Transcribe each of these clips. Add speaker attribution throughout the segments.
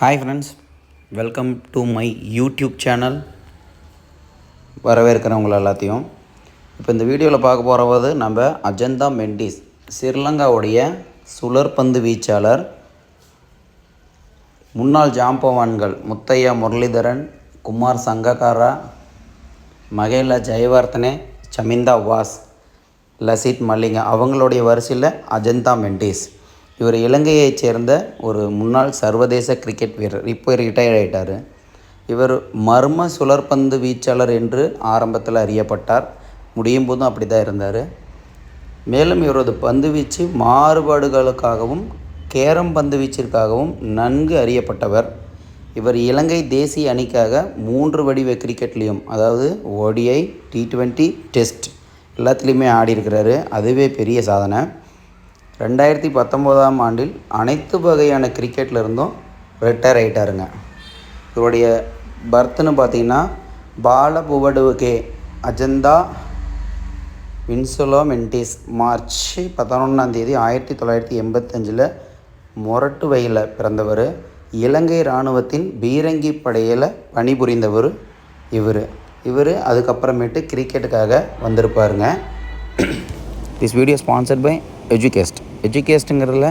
Speaker 1: Hi friends welcome to my YouTube channel வரவேற்கிறவங்கள எல்லாத்தையும். இப்போ இந்த வீடியோவில் பார்க்க போகிறது நம்ம அஜந்தா மெண்டிஸ் ஸ்ரீலங்காவுடைய சுழற்பந்து வீச்சாளர் முன்னாள் ஜாம்பவான்கள் முத்தையா முரளிதரன் குமார் சங்ககாரா மகேலா ஜெயவர்த்தனே சமிந்தா வாஸ் லசித் மல்லிங்க அவங்களுடைய வரிசையில் அஜந்தா மெண்டிஸ். இவர் இலங்கையைச் சேர்ந்த ஒரு முன்னாள் சர்வதேச கிரிக்கெட் வீரர். இப்போ ரிட்டையர் ஆகிட்டார் இவர் மர்ம சுழற்பந்து வீச்சாளர் என்று ஆரம்பத்தில் அறியப்பட்டார். முடியும் போதும் அப்படி தான் இருந்தார். மேலும் இவரது பந்து வீச்சு மாறுபாடுகளுக்காகவும் கேரம் பந்து வீச்சிற்காகவும் நன்கு அறியப்பட்டவர். இவர் இலங்கை தேசிய அணிக்காக மூன்று வடிவ கிரிக்கெட்லேயும் அதாவது ஓடிஐ டி ட்வெண்ட்டி டெஸ்ட் எல்லாத்துலேயுமே ஆடி இருக்கிறாரு அதுவே பெரிய சாதனை. ரெண்டாயிரத்தி பத்தொம்போதாம் ஆண்டில் அனைத்து வகையான கிரிக்கெட்டில் இருந்தும் ரிட்டையர் ஆகிட்டாருங்க இவருடைய பர்த்னு பார்த்தீங்கன்னா பாலபுவடுகே அஜந்தா வின்சுலோ மென்டிஸ். மார்ச் பதினொன்றாம் தேதி ஆயிரத்தி தொள்ளாயிரத்தி எண்பத்தஞ்சில் மொரட்டு வயலில் பிறந்தவர். இலங்கை இராணுவத்தின் பீரங்கி படையில் பணிபுரிந்தவர் இவர். இவர் அதுக்கப்புறமேட்டு கிரிக்கெட்டுக்காக வந்திருப்பாருங்க. This video sponsored by Educast எஜுகேஸ்ட்டுங்கிறதுல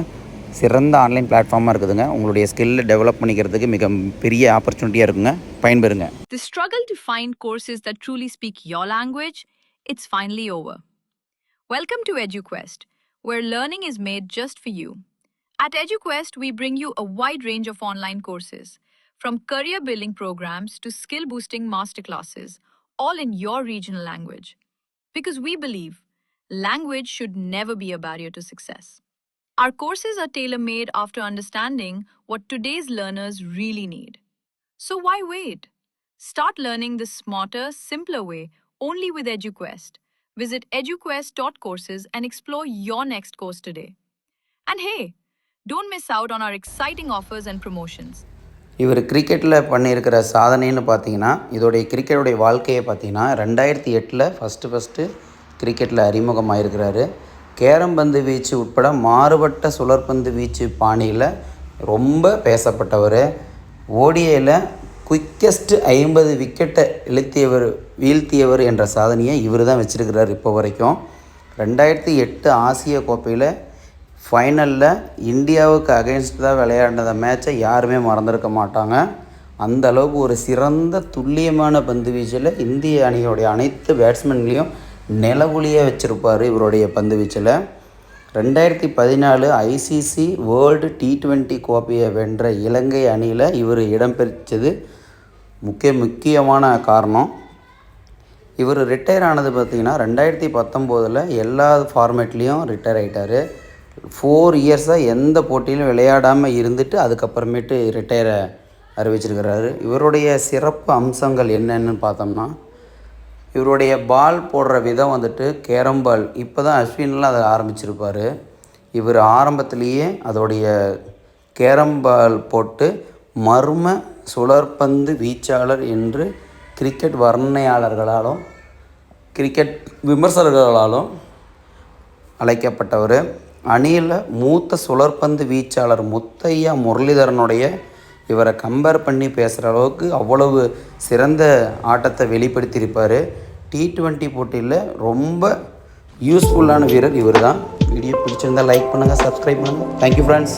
Speaker 1: சிறந்த ஆன்லைன் பிளாட்ஃபார்மாக இருக்குதுங்க உங்களுடைய ஸ்கில்லை டெவலப் பண்ணிக்கிறதுக்கு மிக பெரிய ஆப்பர்ச்சுனிட்டியாக இருக்குங்க பயன்பெறுங்க
Speaker 2: The struggle to find courses that truly speak your language, it's finally over. Welcome to EduQuest, where learning is made just for you. At EduQuest, we bring you a wide range of online courses, from career building programs to skill boosting masterclasses, all in your regional language. Because we believe language should never be a barrier to success. Our courses are tailor made after understanding what today's learners really need. So why wait? Start learning the smarter, simpler way only with EduQuest. Visit eduquest.courses and explore your next course today. And hey, don't miss out on our exciting offers and promotions.
Speaker 1: இவர் கிரிக்கெட்டில் பண்ணியிருக்கிற சாதனைன்னு பார்த்தீங்கன்னா இதோடைய கிரிக்கெட்டுடைய வாழ்க்கையை பார்த்தீங்கன்னா ரெண்டாயிரத்தி எட்டில் first first கிரிக்கெட்டில் அறிமுகமாயிருக்கிறாரு. கேரம்பந்து வீச்சு உட்பட மாறுபட்ட சுழற்பந்து வீச்சு பாணியில் ரொம்ப பேசப்பட்டவர். ஓடிஐயில் குயிக்கஸ்ட் ஐம்பது விக்கெட்டை இழுத்தியவர் வீழ்த்தியவர் என்ற சாதனையை இவர் தான் வச்சுருக்கிறார் இப்போ வரைக்கும். ரெண்டாயிரத்தி எட்டு ஆசிய கோப்பையில் ஃபைனலில் இந்தியாவுக்கு அகைன்ஸ்ட் தான் விளையாடின மேட்சை யாருமே மறந்துருக்க மாட்டாங்க. அந்த அளவுக்கு ஒரு சிறந்த துல்லியமான பந்து வீச்சில் இந்திய அணியோடைய அனைத்து பேட்ஸ்மேன்களையும் நிலவுலியே வச்சுருப்பார் இவருடைய பந்து வீச்சில். ரெண்டாயிரத்தி பதினாலு ஐசிசி வேர்ல்டு டி ட்வெண்ட்டி கோப்பையை வென்ற இலங்கை அணியில் இவர் இடம்பெற்றது முக்கிய முக்கியமான காரணம். இவர் ரிட்டையர் ஆனது பார்த்திங்கன்னா ரெண்டாயிரத்தி பத்தொம்போதில் எல்லா ஃபார்மேட்லேயும் ரிட்டையர் ஆகிட்டார் ஃபோர் இயர்ஸாக எந்த போட்டியிலும் விளையாடாமல் இருந்துட்டு அதுக்கப்புறமேட்டு ரிட்டையரை அறிவிச்சிருக்கிறாரு. இவருடைய சிறப்பு அம்சங்கள் என்னென்னு பார்த்தோம்னா இவருடைய பால் போடுற விதம் வந்துட்டு கேரம் பால். இப்போ தான் அஸ்வின்லாம் அதை ஆரம்பிச்சிருப்பார். இவர் ஆரம்பத்திலேயே அதோடைய கேரம் பால் போட்டு மர்ம சுழற்பந்து வீச்சாளர் என்று கிரிக்கெட் வர்ணனையாளர்களாலும் கிரிக்கெட் விமர்சகர்களாலும் அழைக்கப்பட்டவர். அணியில் மூத்த சுழற்பந்து வீச்சாளர் முத்தையா முரளிதரனுடைய இவரை கம்பேர் பண்ணி பேசுகிற அளவுக்கு அவ்வளவு சிறந்த ஆட்டத்தை வெளிப்படுத்தியிருப்பார். டி டுவெண்ட்டி போட்டியில் ரொம்ப யூஸ்ஃபுல்லான வீரர் இவர் தான் வீடியோ பிடிச்சிருந்தால் லைக் பண்ணுங்கள் சப்ஸ்கிரைப் பண்ணுங்கள் தேங்க்யூ ஃப்ரெண்ட்ஸ்